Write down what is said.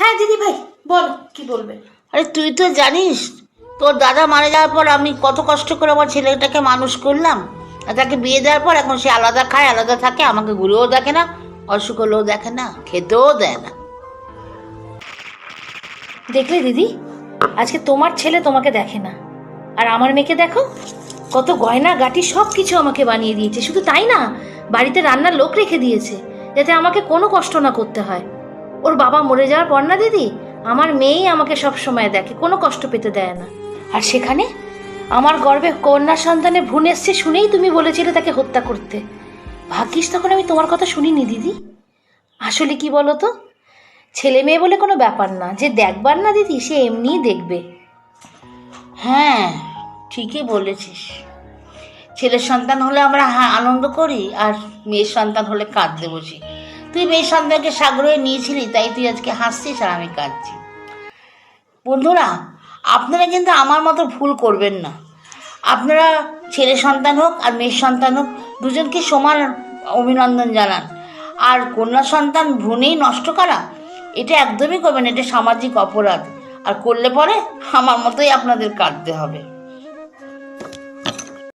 হ্যাঁ দিদি ভাই বল কি বলবে? আরে তুই তো জানিস তোর দাদা মারা যাওয়ার পর আমি কত কষ্ট করে আমার ছেলেটাকে মানুষ করলাম। আর তাকে বিয়ে দেওয়ার পর এখন সে আলাদা খায় আলাদা থাকে আমাকে ঘুরেও দেখে না অসুখ হলেও দেখে না খেতেও দেয় না। দেখলে দিদি? আজকে তোমার ছেলে তোমাকে দেখে না। আর আমার মেয়েকে দেখো? কত গয়না গাটি সব কিছু আমাকে বানিয়ে দিয়েছে। শুধু তাই না বাড়িতে রান্নার লোক রেখে দিয়েছে যাতে আমাকে কোনো কষ্ট না করতে হয়। ওর বাবা মরে যাওয়ার পর না, দিদি? আমার মেয়েই আমাকে সব সময় দেখে, কোনো কষ্ট পেতে দেয় না। আর সেখানে? আমার গর্বে কন্যা সন্তানে ভ্রূণ এসছে শুনেই তুমি বলেছিলে তাকে হত্যা করতে। ভাগ্যিস তখন আমি তোমার কথা শুনিনি, দিদি। আসলে কি বলো তো ছেলে মেয়ে বলে কোনো ব্যাপার না, যে দেখবার না, দিদি, সে এমনিই দেখবে। হ্যাঁ ঠিকই বলেছিস। ছেলের সন্তান হলে আমরা আনন্দ করি, আর মেয়ের সন্তান হলে কাঁদতে বসি। তুই সন্তানকে সাগরে নিয়েছিলি, তাই তুই আজকে হাসছিস আর আমি কাঁদছি। বন্ধুরা, আপনারা কিন্তু আমার মতো ভুল করবেন না। আপনারা ছেলে সন্তান হোক আর মেয়ের সন্তান হোক, দুজনকে সমান অভিনন্দন জানান। আর কন্যা সন্তান ভ্রূণেই নষ্ট করা, এটা একদমই করবেন এটা সামাজিক অপরাধ। আর করলে পরে আমার মতোই আপনাদের কাটতে হবে।